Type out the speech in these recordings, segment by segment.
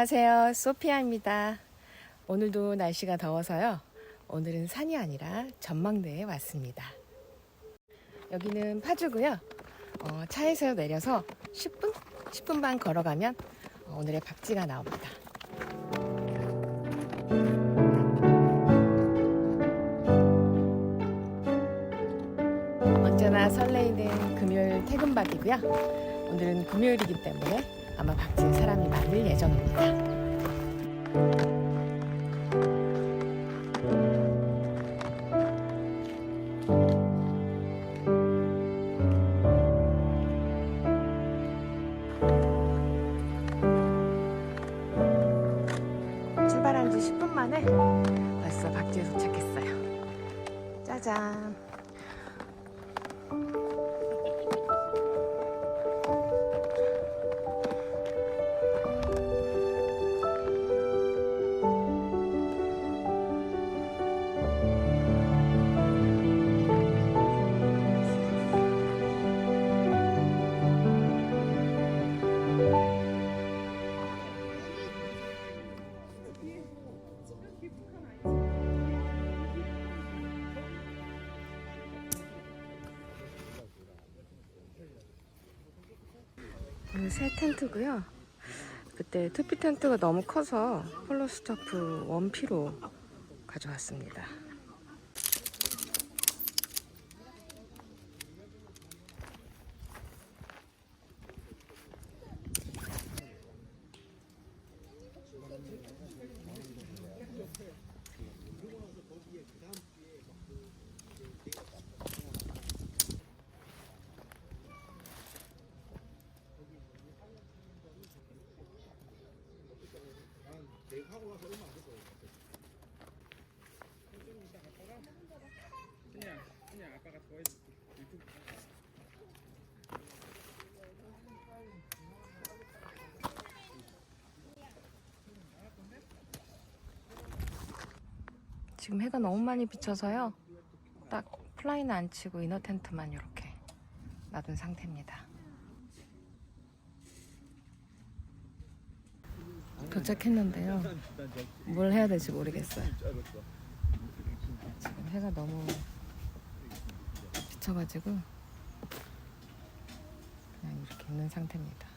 안녕하세요. 소피아입니다. 오늘도 날씨가 더워서요. 오늘은 산이 아니라 전망대에 왔습니다. 여기는 파주고요. 어, 차에서 내려서 10분? 10분 반 걸어가면 어, 오늘의 박지가 나옵니다. 언제나 설레이는 금요일 퇴근박이고요. 오늘은 금요일이기 때문에 아마 박지에 사람이 많을 예정입니다. 새 텐트고요. 그때 투피 텐트가 너무 커서 폴로 스토프 원피로 가져왔습니다. 지금 해가 너무 많이 비쳐서요. 딱 플라이는 안 치고 이너 텐트만 이렇게 놔둔 상태입니다. 도착했는데요. 뭘 해야 될지 모르겠어요. 지금 해가 너무 비쳐가지고 그냥 이렇게 있는 상태입니다.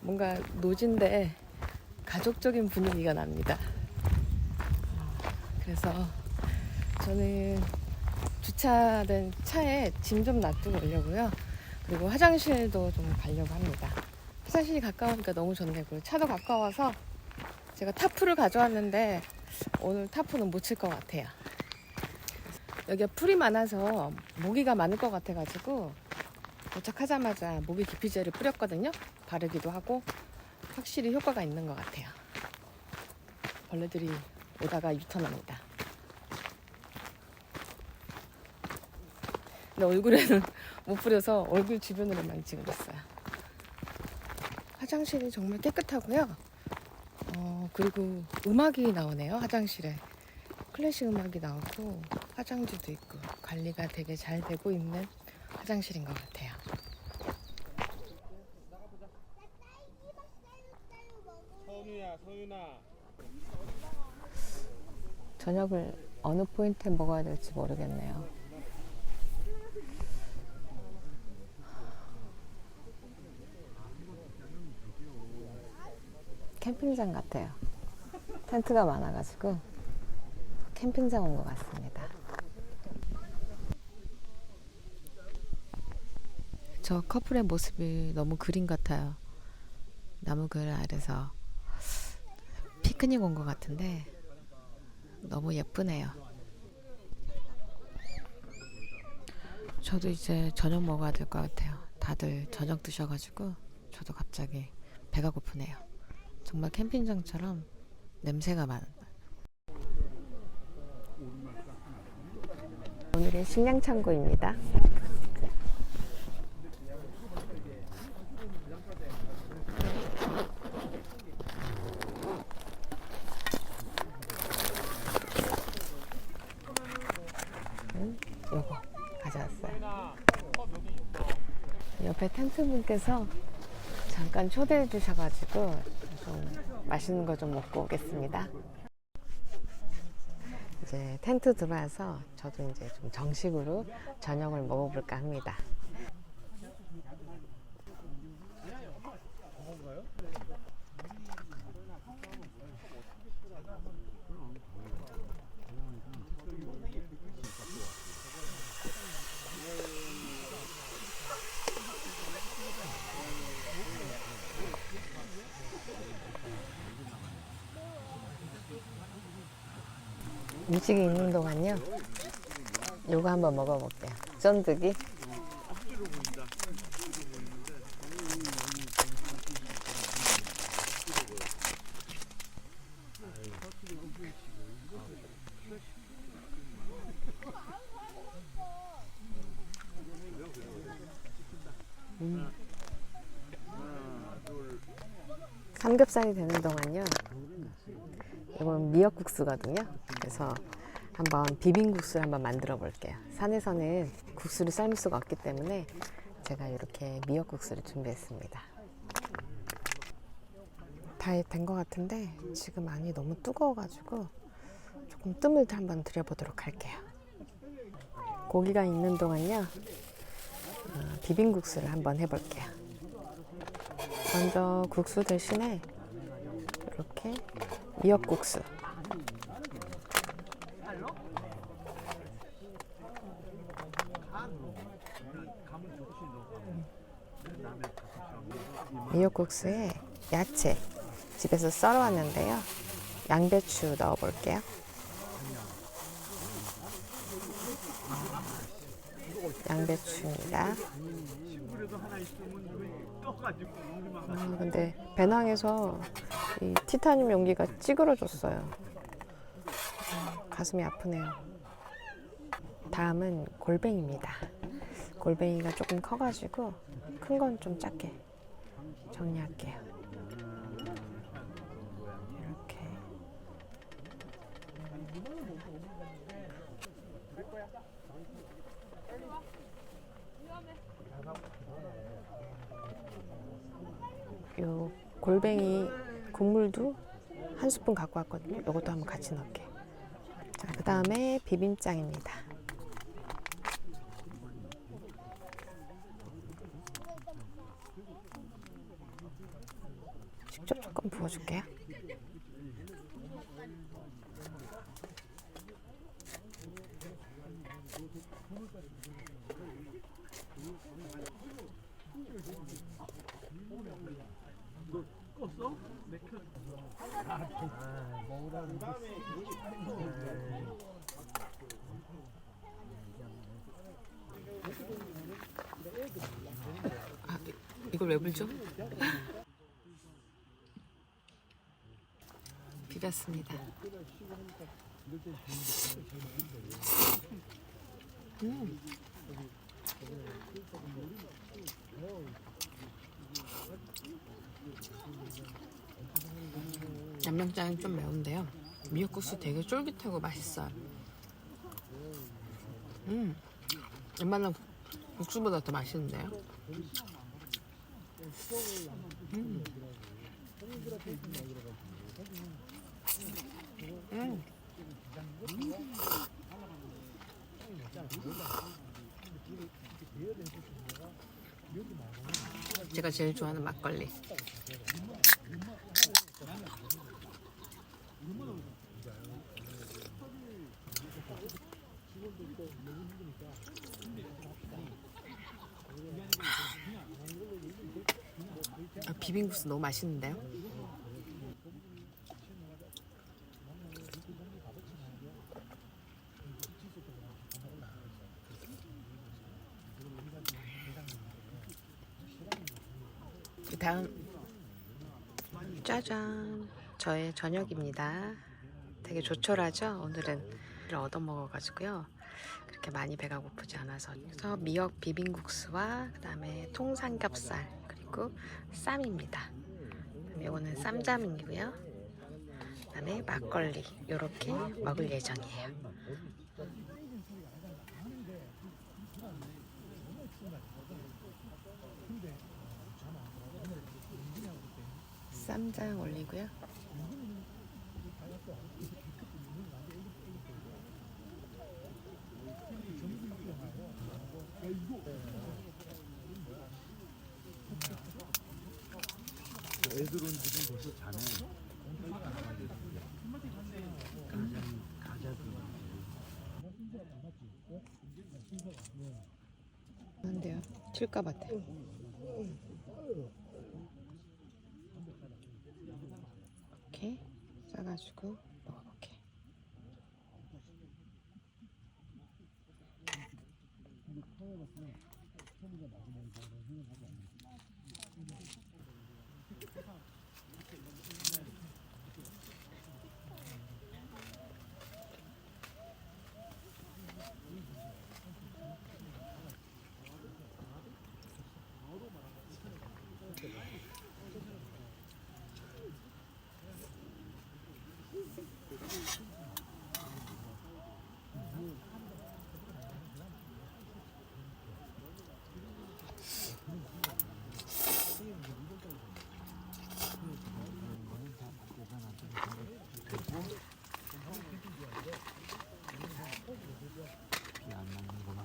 뭔가 노진데 가족적인 분위기가 납니다. 그래서 저는 주차된 차에 짐 좀 놔두고 오려고요. 그리고 화장실도 좀 가려고 합니다. 화장실이 가까우니까 너무 좋네요. 차도 가까워서 제가 타프를 가져왔는데 오늘 타프는 못 칠 것 같아요. 여기가 풀이 많아서 모기가 많을 것 같아가지고 도착하자마자 모기 기피제를 뿌렸거든요. 바르기도 하고 확실히 효과가 있는 것 같아요. 벌레들이 오다가 유턴합니다. 근데 얼굴에는 못 뿌려서 얼굴 주변으로만 지금 있어요. 화장실이 정말 깨끗하고요. 어, 그리고 음악이 나오네요, 화장실에. 클래식 음악이 나오고 화장지도 있고 관리가 되게 잘 되고 있는 화장실인 것 같아요. 서윤아, 서윤아. 저녁을 어느 포인트에 먹어야 될지 모르겠네요. 캠핑장 같아요. 텐트가 많아가지고 캠핑장 온 것 같습니다. 저 커플의 모습이 너무 그림 같아요. 나무 그늘 아래서 피크닉 온 것 같은데 너무 예쁘네요. 저도 이제 저녁 먹어야 될 것 같아요. 다들 저녁 드셔가지고 저도 갑자기 배가 고프네요. 정말 캠핑장처럼 냄새가 많은. 오늘의 식량 창고입니다. 음, 요거 가져왔어요. 텐트분께서 잠깐 초대해 주셔가지고 좀 맛있는 거 좀 먹고 오겠습니다. 이제 텐트 들어와서 저도 이제 좀 정식으로 저녁을 먹어볼까 합니다. 음식이 있는 동안요. 요거 한번 먹어볼게요. 쫀득이. 음. 삼겹살이 되는 동안요. 이건 미역국수거든요. 그래서 한번 비빔국수를 한번 만들어 볼게요. 산에서는 국수를 삶을 수가 없기 때문에 제가 이렇게 미역국수를 준비했습니다. 다 된 것 같은데 지금 안이 너무 뜨거워가지고 조금 뜸을 한번 들여보도록 할게요. 고기가 있는 동안요. 어, 비빔국수를 한번 해볼게요. 먼저 국수 대신에 이렇게 미역국수. 미역국수에 야채 집에서 썰어 왔는데요. 양배추 넣어 볼게요. 양배추입니다. 아, 근데 배낭에서 이 티타늄 용기가 찌그러졌어요. 음, 가슴이 아프네요. 다음은 골뱅이입니다. 골뱅이가 조금 커가지고 큰 건 좀 작게 정리할게요. 이렇게. 요 골뱅이 국물도 한 스푼 갖고 왔거든요. 요것도 한번 같이 넣을게요. 자, 그 다음에 비빔장입니다. 직접 조금 부어줄게요. 이- 이걸 왜 불죠? 비볐습니다. 음. 양념장이 좀 매운데요. 미역국수 되게 쫄깃하고 맛있어요. 음, 웬만한 국수보다 더 맛있는데요. 음. 음. 제가 제일 좋아하는 막걸리. 아, 비빔국수 너무 맛있는데요? 그 다음 짜잔 저의 저녁입니다. 되게 조촐하죠? 오늘은 얻어 먹어가지고요. 그렇게 많이 배가 고프지 않아서 그래서 미역 비빔국수와 그 다음에 통삼겹살 그리고 쌈입니다. 이거는 쌈장이고요. 그다음에 막걸리 이렇게 먹을 예정이에요. 쌈장 올리고요. 애들 온 집은 벌써 자네. 한데요. 칠까 같아. 이렇게 싸가지고 먹어볼게. 비안 맞는구만.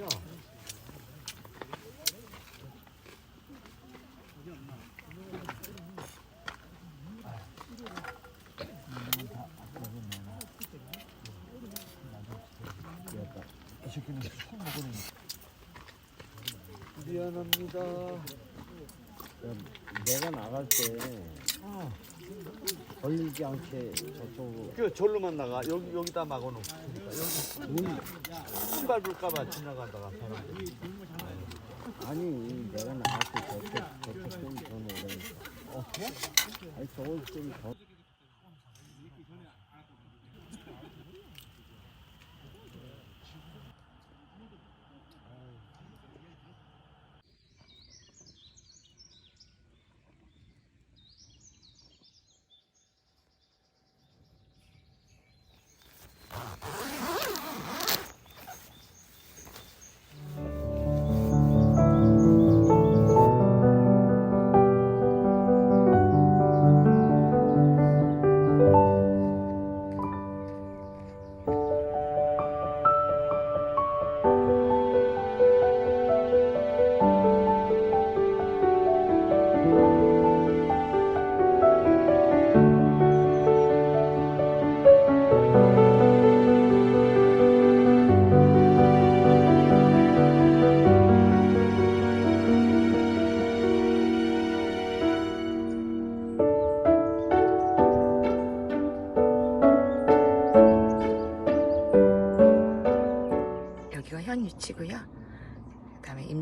야. 이 새끼는 술 먹으니. 미안합니다. 내가 나갈 때 걸리지 않게 저쪽으로. 그 절로만 나가. 여기 여기다 막아놓고. 문. 밟을까봐 지나가다가 사람들이. 아니 내가 나갈 때 저쪽 저쪽 좀더 오라니까. 어? 아니 저걸 좀더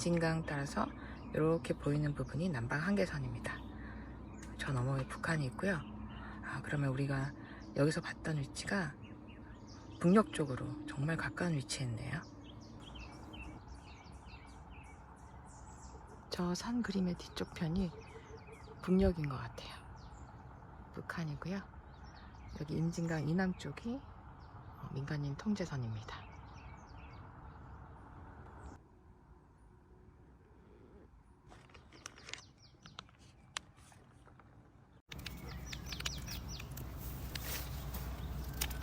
임진강 따라서 이렇게 보이는 부분이 남방 한계선입니다. 저 너머에 북한이 있고요. 아 그러면 우리가 여기서 봤던 위치가 북녘 쪽으로 정말 가까운 위치에 있네요. 저 산 그림의 뒤쪽 편이 북녘인 것 같아요. 북한이고요. 여기 임진강 이남 쪽이 어, 민간인 통제선입니다.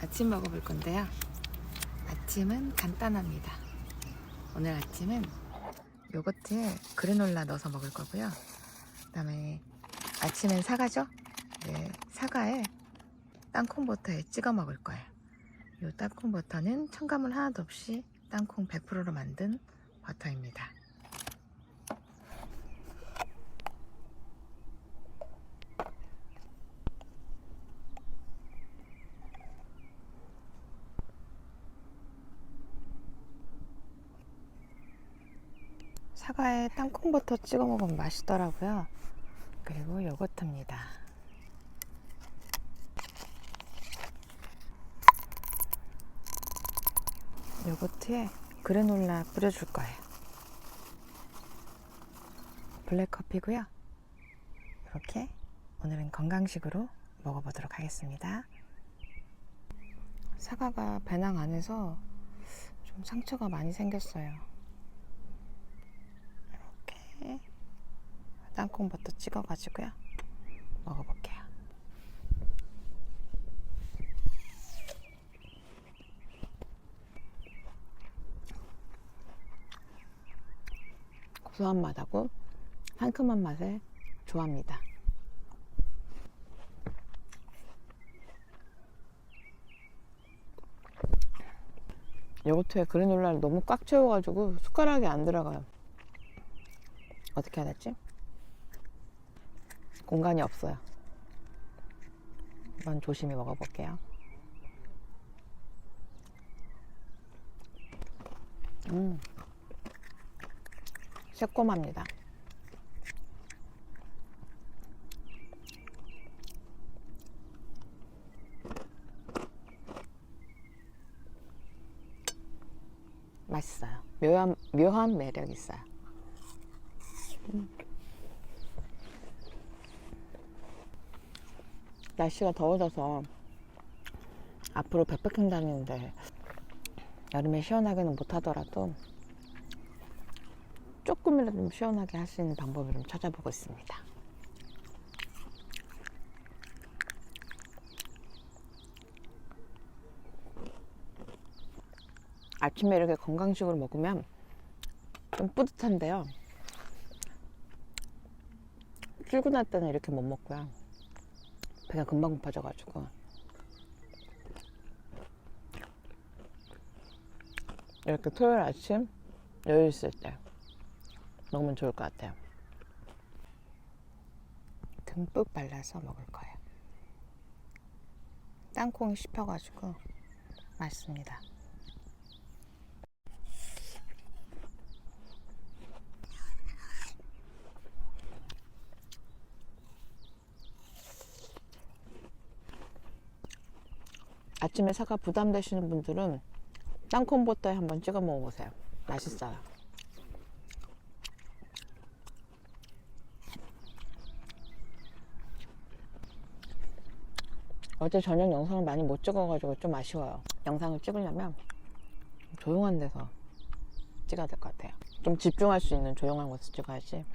아침 먹어볼 건데요. 아침은 간단합니다. 오늘 아침은 요거트에 그래놀라 넣어서 먹을 거고요. 그 다음에 아침엔 사과죠? 네, 사과에 땅콩버터에 찍어 먹을 거예요. 이 땅콩버터는 첨가물 하나도 없이 땅콩 100%로 만든 버터입니다. 사과에 땅콩버터 찍어 먹으면 맛있더라고요. 그리고 요거트입니다. 요거트에 그래놀라 뿌려줄 거예요. 블랙커피고요. 이렇게 오늘은 건강식으로 먹어보도록 하겠습니다. 사과가 배낭 안에서 좀 상처가 많이 생겼어요. 땅콩버터 찍어가지고요. 먹어볼게요. 고소한 맛하고 상큼한 맛을 좋아합니다. 요거트에 그래놀라를 너무 꽉 채워가지고 숟가락이 안 들어가요. 어떻게 해야 되지? 공간이 없어요. 한번 조심히 먹어볼게요. 음, 새콤합니다. 맛있어요. 묘한, 묘한 매력 있어요. 음. 날씨가 더워져서 앞으로 백패킹 다니는데 여름에 시원하게는 못하더라도 조금이라도 좀 시원하게 할 수 있는 방법을 좀 찾아보고 있습니다. 아침에 이렇게 건강식으로 먹으면 좀 뿌듯한데요. 출근할 때는 이렇게 못 먹고요. 배가 금방 고파져가지고. 이렇게 토요일 아침 여유 있을 때 먹으면 좋을 것 같아요. 듬뿍 발라서 먹을 거예요. 땅콩이 씹혀가지고 맛있습니다. 아침에 사과 부담되시는 분들은 땅콩버터에 한번 찍어 먹어보세요. 맛있어요. 어제 저녁 영상을 많이 못 찍어가지고 좀 아쉬워요. 영상을 찍으려면 조용한 데서 찍어야 될 것 같아요. 좀 집중할 수 있는 조용한 곳에서 찍어야지.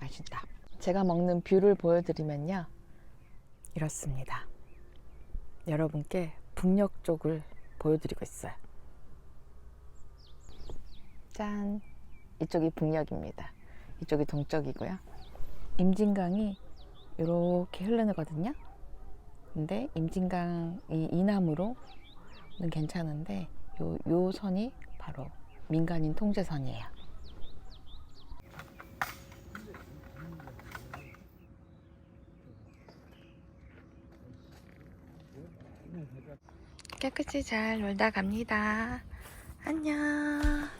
맛있다. 제가 먹는 뷰를 보여드리면요. 이렇습니다. 여러분께 북녘 쪽을 보여드리고 있어요. 짠! 이쪽이 북녘입니다. 이쪽이 동쪽이고요. 임진강이 이렇게 흐르거든요. 근데 임진강이 이남으로는 괜찮은데 요, 요 선이 바로 민간인 통제선이에요. 깨끗이 잘 놀다 갑니다. 안녕.